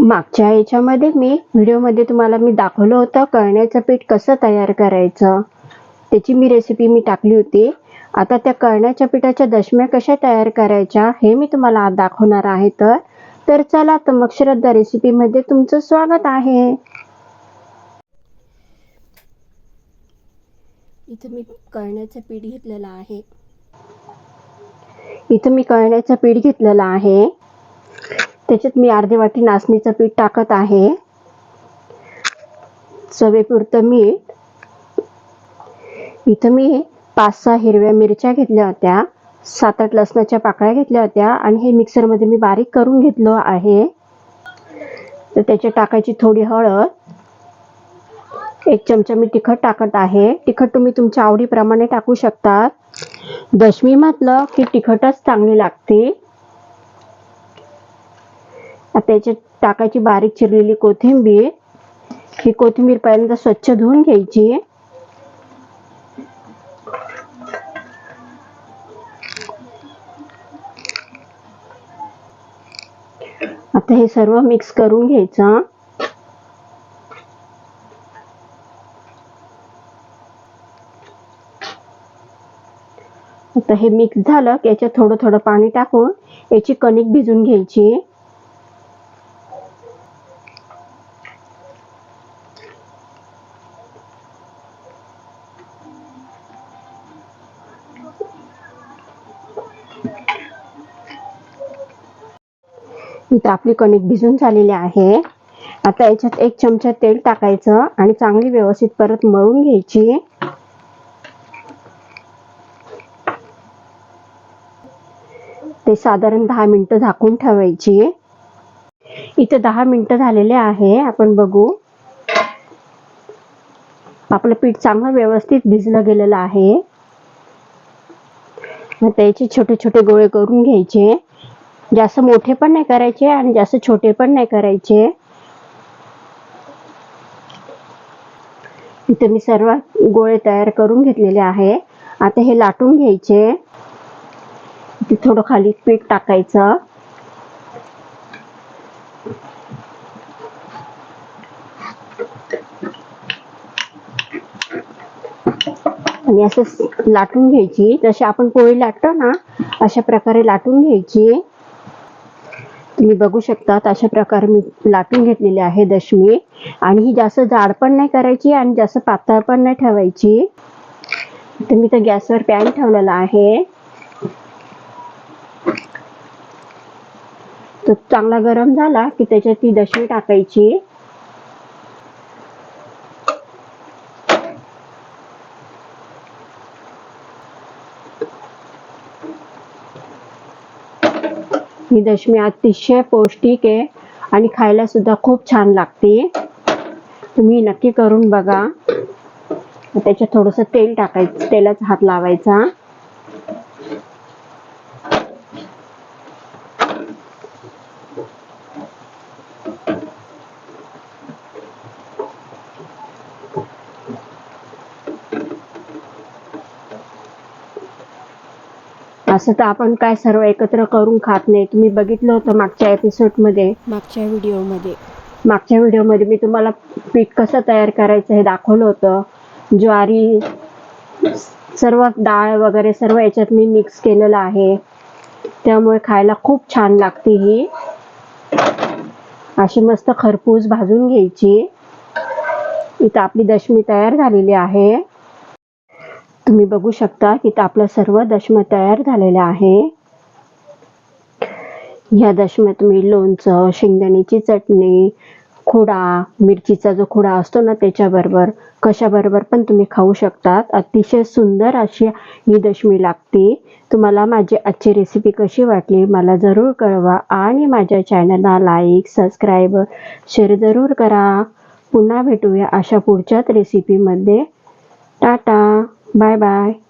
मागच्या याच्यामध्ये मी व्हिडिओमध्ये तुम्हाला मी दाखवलं होतं कळण्याचं पीठ कसं तयार करायचं. त्याची मी रेसिपी मी टाकली होती. आता त्या कळण्याच्या पिठाच्या दशम्या कशा तयार करायच्या हे मी तुम्हाला आज दाखवणार आहे तर. तर चला तर मग श्रद्धा रेसिपीमध्ये तुमचं स्वागत आहे. इथं मी कळण्याचं पीठ घेतलेलं आहे. इथं मी कळण्याचं पीठ घेतलेलं आहे. त्याच्यात मी अर्धी वाटी नाचणीचं पीठ टाकत आहे. चवेपुरतं मीठ. इथं मी पाच सहा हिरव्या मिरच्या घेतल्या होत्या. सात आठ लसणाच्या पाकळ्या घेतल्या होत्या आणि हे मिक्सरमध्ये मी बारीक करून घेतलं आहे. तर त्याच्यात टाकायची थोडी हळद. एक चमचा मी तिखट टाकत आहे. तिखट तुम्ही तुमच्या आवडीप्रमाणे टाकू शकता. दशमी म्हटलं की तिखटच चांगली लागते. आता याच्यात टाकायची बारीक चिरलेली कोथिंबीर. ही कोथिंबीर पहिल्यांदा स्वच्छ धुवून घ्यायची. आता हे सर्व मिक्स करून घ्यायचं. आता हे मिक्स झालं की याच्यात थोडं थोडं पाणी टाकून याची कणिक भिजून घ्यायची. इथं आपली कणिक भिजून झालेली आहे. आता याच्यात एक चमचा तेल टाकायचं आणि चांगली व्यवस्थित परत मळून घ्यायची. ते साधारण दहा मिनिटं झाकून ठेवायची. इथं दहा मिनिटं झालेले आहे. आपण बघू. आपलं पीठ चांगलं व्यवस्थित भिजलं गेलेलं आहे. मग त्याचे छोटे छोटे गोळे करून घ्यायचे. जास्त मोठे पण नाही करायचे आणि जास्त छोटे पण नाही करायचे. इथे मी सर्व गोळे तयार करून घेतलेले आहे. आता हे लाटून घ्यायचे. इथे थोडं खाली पीठ टाकायचं. आणि असं लाटून घ्यायची. जशी आपण पोळी लाटतो ना अशा प्रकारे लाटून घ्यायची. तुम्ही बघू शकता अशा प्रकारे मी लाटून घेतलेली आहे दशमी. आणि ही जास्त जाड पण नाही करायची आणि जास्त पातळ पण नाही ठेवायची. तर मी तर गॅसवर पॅन ठेवलेला आहे. तर चांगला गरम झाला की त्याच्यात ती दशमी टाकायची. ही दशमी अतिशय पौष्टिक आहे आणि खायला सुद्धा खूप छान लागते. तुम्ही नक्की करून बघा. त्याच्यात थोडस तेल टाकायचं तेलाचा हात लावायचा. असं तर आपण काय सर्व एकत्र करून खात नाही. तुम्ही बघितलं होतं मागच्या एपिसोडमध्ये? मागच्या व्हिडिओमध्ये मागच्या व्हिडिओमध्ये मी तुम्हाला पीठ कसं तयार करायचं हे दाखवलं होतं. ज्वारी सर्व डाळ वगैरे सर्व याच्यात मी मिक्स केलेलं आहे. त्यामुळे खायला खूप छान लागते ही. अशी मस्त खरपूस भाजून घ्यायची. इथं आपली दशमी तयार झालेली आहे. तुम्ही बघू शकता की इथं आपलं सर्व दशम तयार झालेलं आहे. ह्या दशम्या तुम्ही लोणचं शेंगदाण्याची चटणी खुडा मिरचीचा जो खुडा असतो ना त्याच्याबरोबर कशाबरोबर पण तुम्ही खाऊ शकतात. अतिशय सुंदर अशी ही दशमी लागते. तुम्हाला माझी आजची रेसिपी कशी वाटली मला जरूर कळवा आणि माझ्या चॅनलला लाईक सबस्क्राईब शेअर जरूर करा. पुन्हा भेटूया अशा पुढच्याच रेसिपीमध्ये टाटा! Bye bye.